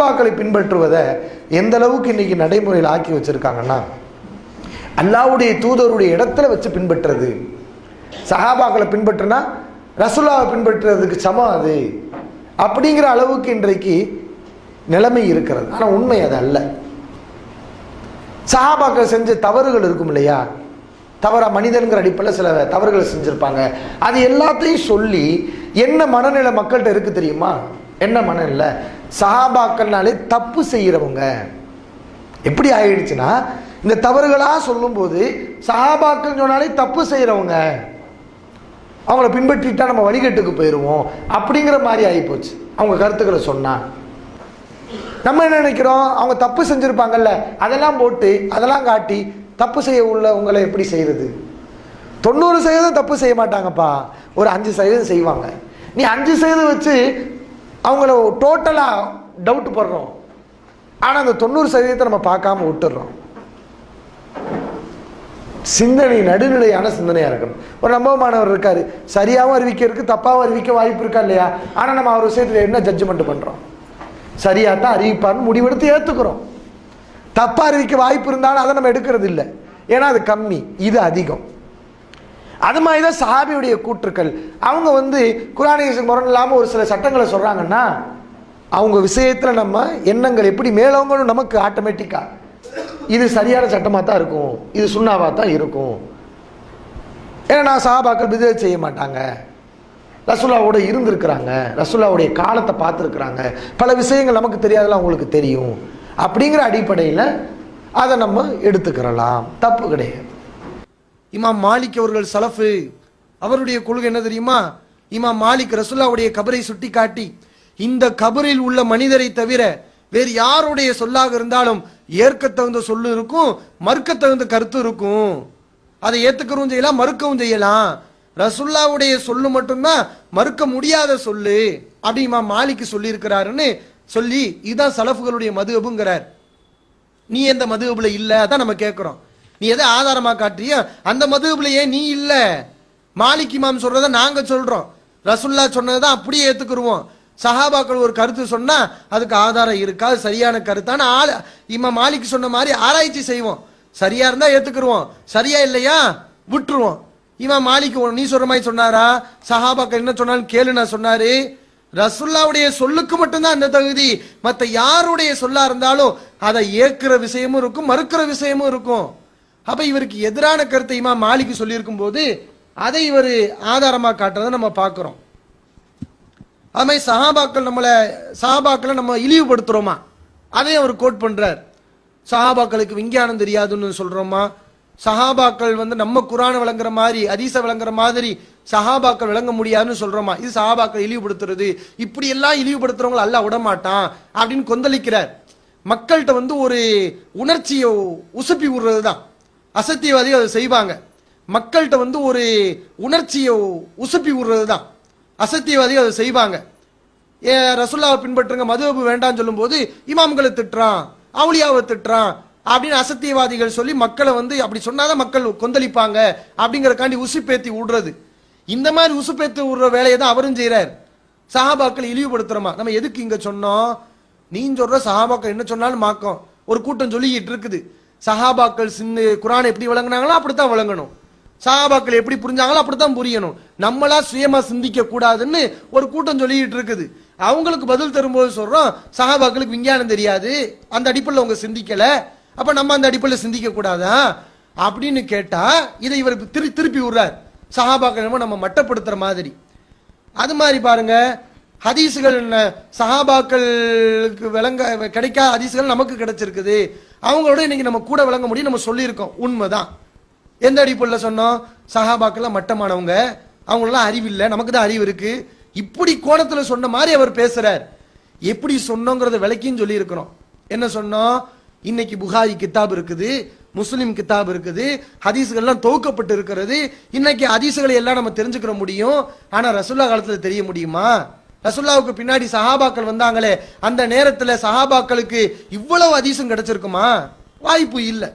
சஹாபாக்களை பின்பற்றுவதை எந்த அளவுக்கு இன்னைக்கு நடைமுறையில் ஆக்கி வச்சிருக்காங்கன்னா அல்லாவுடைய தூதருடைய இடத்துல வச்சு பின்பற்றுறது. சஹாபாக்களை பின்பற்றுனா ரசுல்லாவை பின்பற்றுறதுக்கு சமம் அது. அப்படிங்கிற அளவுக்கு இன்றைக்கு நிலைமை இருக்கிறது. ஆனால் உண்மை அது அல்ல. சஹாபாக்கள் செஞ்ச தவறுகள் இருக்கும் இல்லையா? தவறா மனிதன்கிற அடிப்படையில் சில தவறுகளை செஞ்சுருப்பாங்க. அது எல்லாத்தையும் சொல்லி என்ன மனநிலை மக்கள்கிட்ட இருக்கு தெரியுமா? என்ன மனநிலை? சஹாபாக்கள்னாலே தப்பு செய்கிறவங்க எப்படி ஆயிடுச்சுன்னா இந்த தவறுகளாக சொல்லும்போது சஹாபாக்கள் சொன்னாலே தப்பு செய்கிறவங்க அவங்கள பின்பற்றிட்டா நம்ம வழிகட்டுக்கு போயிடுவோம் அப்படிங்கிற மாதிரி ஆகிப்போச்சு அவங்க கருத்துக்களை சொன்னால் நம்ம என்ன நினைக்கிறோம்? அவங்க தப்பு செஞ்சுருப்பாங்கல்ல. அதெல்லாம் போட்டு அதெல்லாம் காட்டி தப்பு செய்ய உள்ளவங்களை எப்படி செய்கிறது தொண்ணூறு சதவீதம் தப்பு செய்ய மாட்டாங்கப்பா. ஒரு அஞ்சு சதவீதம் செய்வாங்க. நீ அஞ்சு சதவீதம் வச்சு அவங்கள டோட்டலாக டவுட் படுறோம். ஆனால் அந்த தொண்ணூறு சதவீதத்தை நம்ம பார்க்காம விட்டுடுறோம். சிந்தனை நடுநிலையான சிந்தனையாக இருக்கணும். ஒரு நம்பகமானவர் இருக்கார். சரியாகவும் அறிவிக்கிறதுக்கு தப்பாகவும் அறிவிக்க வாய்ப்பு இருக்கா இல்லையா? ஆனால் நம்ம அவர் விஷயத்தில் என்ன ஜட்ஜ்மெண்ட் பண்ணுறோம் சரியாக தான் அறிவிப்பார்னு முடிவெடுத்து ஏற்றுக்கிறோம் தப்பாக அறிவிக்க வாய்ப்பு இருந்தாலும் அதை நம்ம எடுக்கிறது இல்லை ஏன்னா அது கம்மி. இது அதிகம். அது மாதிரி தான் சஹாபியுடைய கூற்றுக்கள். அவங்க வந்து குரானிய முரண் இல்லாமல் ஒரு சில சட்டங்களை சொல்கிறாங்கன்னா அவங்க விஷயத்தில் நம்ம எண்ணங்கள் எப்படி மேலவங்களும் நமக்கு ஆட்டோமேட்டிக்காக இது சரியான சட்டமாக தான் இருக்கும். இது சுண்ணாவாக தான் இருக்கும். ஏன்னா நான் சஹாபாக்கள் விதை செய்ய மாட்டாங்க. ரசுல்லாவோட இருந்திருக்கிறாங்க. ரசுல்லாவுடைய காலத்தை பார்த்துருக்குறாங்க. பல விஷயங்கள் நமக்கு தெரியாதெல்லாம் அவங்களுக்கு தெரியும். அப்படிங்கிற அடிப்படையில் அதை நம்ம எடுத்துக்கிறலாம். தப்பு கிடையாது. இமாம் மாலிக் அவர்கள் சலஃபு. அவருடைய கொள்கை என்ன தெரியுமா? இமாம் மாலிக் ரசுல்லாவுடைய கபரை சுட்டி காட்டி இந்த கபரில் உள்ள மனிதரை தவிர வேறு யாருடைய சொல்லாக இருந்தாலும் ஏற்கத்தகுந்த சொல்லு இருக்கும் மறுக்க தகுந்த கருத்து இருக்கும். அதை ஏற்றுக்கவும் செய்யலாம் மறுக்கவும் செய்யலாம். ரசுல்லாவுடைய சொல்லு மட்டும்தான் மறுக்க முடியாத சொல்லு. அப்படி இமாம் மாலிக்கு சொல்லியிருக்கிறாருன்னு சொல்லி இதுதான் சலஃபுகளுடைய மதுகபுங்கிறார் நீ எந்த மதுகபுல இல்லை அதான் நம்ம கேட்குறோம் நீ எதை ஆதாரமா காட்டுறியோ அந்த மதுகபுல நீ இல்ல. மாலிக் இமாம் சொல்றத நாங்க சொல்றோம். ரசுல்லா சொன்னதை அப்படியே ஏத்துக்குருவோம். சஹாபாக்கள் ஒரு கருத்து சொன்னா அதுக்கு ஆதாரம் இருக்காது சரியான கருத்தான ஆள் இம்மா மாலிக் சொன்ன மாதிரி ஆராய்ச்சி செய்வோம். சரியா இருந்தா ஏத்துக்குருவோம். சரியா இல்லையா? விட்டுருவோம். இவன் மாலிக் நீ சொல்ற மாதிரி சொன்னாரா? சஹாபாக்கள் என்ன சொன்னாலும் கேளு நான் சொன்னாரு. ரசுல்லாவுடைய சொல்லுக்கு மட்டும்தான் அந்த தகுதி. மற்ற யாருடைய சொல்லா இருந்தாலும் அதை ஏற்கிற விஷயமும் இருக்கும் மறுக்கிற விஷயமும் இருக்கும். அப்ப இவருக்கு எதிரான கருத்தை இமாம் மாலிக் சொல்லியிருக்கும் போது அதை இவர் ஆதாரமா காட்டுறதை நம்ம பார்க்குறோம். அது மாதிரி சஹாபாக்கள் நம்மளை சஹாபாக்களை நம்ம இழிவுபடுத்துறோமா? அதையும் அவர் கோட் பண்ணுறார் சஹாபாக்களுக்கு விஞ்ஞானம் தெரியாதுன்னு சொல்றோமா? சஹாபாக்கள் வந்து நம்ம குரானை விளங்குற மாதிரி அதீச விளங்குற மாதிரி சஹாபாக்கள் விளங்க முடியாதுன்னு சொல்றோமா? இது சஹாபாக்கள் இழிவுபடுத்துறது. இப்படி எல்லாம் இழிவுபடுத்துறவங்களை அல்ல விடமாட்டான் அப்படின்னு கொந்தளிக்கிறார். மக்கள்கிட்ட வந்து ஒரு உணர்ச்சியை உசுப்பி விடுறது தான் அசத்தியவாதி அதை செய்வாங்க. மக்கள்கிட்ட வந்து ஒரு உணர்ச்சியை உசுப்பி விடுறது தான் அசத்தியவாதி அதை செய்வாங்க. ஏ ரசுல்லாவை பின்பற்றுங்க மதுவப்பு வேண்டாம்னு சொல்லும்போது இமாம்களை திட்டுறான் அவுளியாவை திட்டுறான் அப்படின்னு அசத்தியவாதிகள் சொல்லி மக்களை வந்து அப்படி சொன்னாதான் மக்கள் கொந்தளிப்பாங்க அப்படிங்கறக்காண்டி உசுப்பேத்தி விடுறது இந்த மாதிரி உசுப்பேத்தி விடுற வேலையை தான் அவரும் செய்கிறார் சஹாபாக்கள் இழிவுபடுத்துறோமா? நம்ம எதுக்கு இங்க சொன்னோம்? நீ சொல்ற சஹாபாக்கள் என்ன சொன்னாலும் மாக்கம். ஒரு கூட்டம் சொல்லிக்கிட்டு இருக்குது. சஹாபாக்கள் சிந்து குரான் எப்படி விளங்குனாங்களோ அப்படித்தான் விளங்கணும். சஹாபாக்கள் எப்படி புரிஞ்சாங்களோ அப்படித்தான் புரியணும். நம்மளா சுயமா சிந்திக்க கூடாதுன்னு ஒரு கூட்டம் சொல்லிட்டு இருக்குது. அவங்களுக்கு பதில் தரும்போது சொல்றோம் சஹாபாக்களுக்கு விஞ்ஞானம் தெரியாது அந்த அடிப்படையில் அவங்க சிந்திக்கல அப்ப நம்ம அந்த அடிப்படையில் சிந்திக்க கூடாதா? அப்படின்னு கேட்டா இதை இவர் திரு திருப்பி விடுறார். சஹாபாக்கள் நம்ம மட்டப்படுத்துற மாதிரி. அது மாதிரி பாருங்க ஹதீஸுகள் என்ன? சஹாபாக்களுக்கு விளங்க கிடைக்காத ஹதீஸுகள் நமக்கு கிடைச்சிருக்குது. அவங்களோட இன்னைக்கு நம்ம கூட விளங்க முடியும் நம்ம சொல்லியிருக்கோம். உண்மைதான். எந்த அடிப்படையில் சொன்னோம்? சஹாபாக்கெல்லாம் மட்டமானவங்க. அவங்களெல்லாம் அறிவு இல்லை நமக்கு தான் அறிவு இருக்கு. இப்படி கோணத்தில் சொன்ன மாதிரி அவர் பேசுறார். எப்படி சொன்னோங்கிறத விளக்கின்னு சொல்லியிருக்கிறோம். என்ன சொன்னோம்? இன்னைக்கு புகாரி கித்தாப் இருக்குது முஸ்லிம் கித்தாப் இருக்குது ஹதீஸுகள்லாம் தொகுக்கப்பட்டு இருக்கிறது. இன்னைக்கு ஹதீஸுகளை எல்லாம் நம்ம தெரிஞ்சுக்கிற முடியும். ஆனால் ரசுல்லா காலத்தில் தெரிய முடியுமா? ரசுல்லாவுக்கு பின்னாடி சஹாபாக்கள் வந்தாங்களே அந்த நேரத்தில் சஹாபாக்களுக்கு இவ்வளவு அதிசம் கிடைச்சிருக்குமா? வாய்ப்பு இல்லை.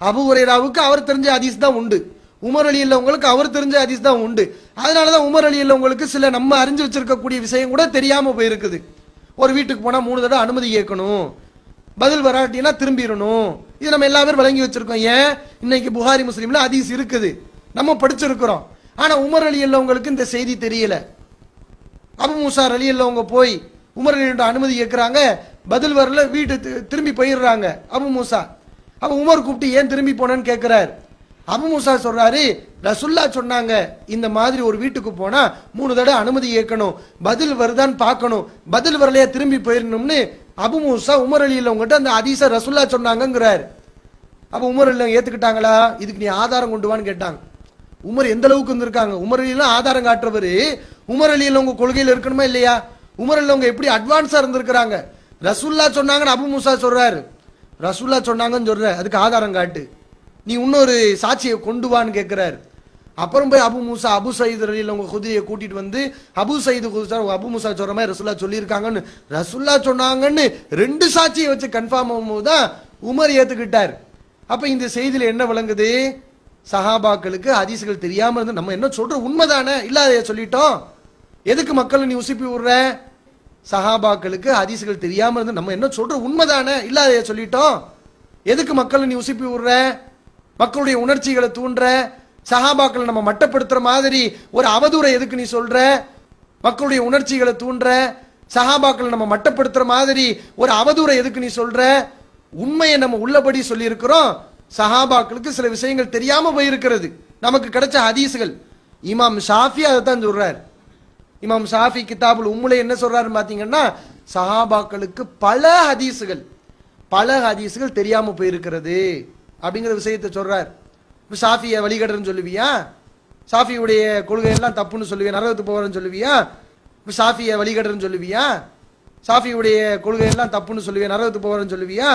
அபு உரேராவுக்கு அவர் தெரிஞ்ச அதிஸ் தான் உண்டு. உமர் அலி உள்ளவங்களுக்கு அவர் தெரிஞ்ச அதிஸ் தான் உண்டு. அதனாலதான் உமர் அலி உள்ளவங்களுக்கு சில நம்ம அறிஞ்சு வச்சிருக்கக்கூடிய விஷயம் கூட தெரியாம போயிருக்குது. ஒரு வீட்டுக்கு போனா மூணு தடவை அனுமதி கேட்கணும். பதில் வராட்டினா திரும்பிடணும். இது நம்ம எல்லா பேரும் விளங்கி வச்சிருக்கோம். ஏன்? இன்னைக்கு புகாரி முஸ்லீம்ல அதிஸ் இருக்குது. நம்ம படிச்சிருக்கிறோம். ஆனா உமர் அலி உள்ளவங்களுக்கு இந்த செய்தி தெரியல. அபு மூசா அலி உள்ளவங்க போய் உமர் அனுமதி கேட்குறாங்க. பதில் வரல வீட்டு திரும்பி போயிடுறாங்க அபு மூசா. அப்போ உமர் கூப்பிட்டு ஏன் திரும்பி போனேன்னு கேட்குறாரு. அபு மூசா சொல்கிறாரு ரசுல்லா சொன்னாங்க இந்த மாதிரி ஒரு வீட்டுக்கு போனால் மூணு தடவை அனுமதி கேட்கணும். பதில் வருதான்னு பார்க்கணும். பதில் வரலையா திரும்பி போயிடணும்னு அபு மூசா உமர் அலி உள்ளவங்ககிட்ட அந்த அதிச ரசுல்லா சொன்னாங்கங்கிறார். அப்போ உமர் இல்ல ஏற்றுக்கிட்டாங்களா இதுக்கு நீ ஆதாரம் கொண்டு வான்னு கேட்டாங்க. உமர் எந்த அளவுக்கு இருந்திருக்காங்க? உமர் அலிலாம் ஆதாரம் காட்டுறவர் உமர் அலியில் உங்க கொள்கையில் இருக்கணுமா இல்லையா? உமர் அலி அவங்க எப்படி அட்வான்ஸாக இருந்திருக்கிறாங்க? ரசுல்லா சொன்னாங்கன்னு அபு மூசா சொல்றாரு. ரசுல்லா சொன்னாங்கன்னு சொல்ற அதுக்கு ஆதாரம் காட்டு. நீ இன்னொரு சாட்சியை கொண்டு வான்னு கேட்குறாரு அப்புறம் போய் அபு மூசா அபு சயீத் அலியில் உங்க குதிரையை கூட்டிட்டு வந்து அபு சயீது குதிரை அபு மூசா சொல்ற மாதிரி ரசுல்லா சொல்லியிருக்காங்கன்னு. ரசுல்லா சொன்னாங்கன்னு ரெண்டு சாட்சியை வச்சு கன்ஃபார்ம் ஆகும்போது தான் உமர் ஏத்துக்கிட்டார். அப்ப இந்த செய்தியில என்ன விளங்குது? சஹாபாக்களுக்கு ஹதீஸ்கள் தெரியாம இருந்து நம்ம என்ன சொல்ற உண்மைதானே? இல்லாத சொல்லிட்டோம். எதுக்கு மக்களை நீ உசுப்பி விடுற சஹாபாக்களுக்கு ஹதீஸ்கள் தெரியாம இருந்து நம்ம என்ன சொல்ற? உண்மைதானே? இல்லாத சொல்லிட்டோம். எதுக்கு மக்களை நீ உசுப்பி விடுற மக்களுடைய உணர்ச்சிகளை தூண்டுற சஹாபாக்களை நம்ம மட்டப்படுத்துற மாதிரி ஒரு அவதூறை எதுக்கு நீ சொல்ற? மக்களுடைய உணர்ச்சிகளை தூண்டுற சஹாபாக்களை நம்ம மட்டப்படுத்துற மாதிரி ஒரு அவதூறை எதுக்கு நீ சொல்ற? உண்மையை நம்ம உள்ளபடி சொல்லி இருக்கிறோம் சஹாபாக்களுக்கு சில விஷயங்கள் தெரியாம போயிருக்கிறது. நமக்கு கிடைச்ச ஹதீஸ்கள். இமாம் ஷாஃபி அதை தான் சொல்றாரு. இமாம் ஷாஃபி கிதாபுல் உம்முல என்ன சொல்றாரு பார்த்தீங்கன்னா சஹாபாக்களுக்கு பல ஹதீஸுகள் பல ஹதீஸுகள் தெரியாம போயிருக்கிறது அப்படிங்கிற விஷயத்தை சொல்றார். இப்போ ஷாஃபியை வழிகடுறன்னு சொல்லுவியா? ஷாஃபியுடைய கொள்கை எல்லாம் தப்புன்னு சொல்லுவியா? நரகத்துக்கு போகிறேன்னு சொல்லுவியா? இப்ப ஷாஃபியை சொல்லுவியா? ஷாஃபியுடைய கொள்கை எல்லாம் தப்புன்னு சொல்லுவியா? நரகத்துக்கு போகிறேன்னு சொல்லுவியா?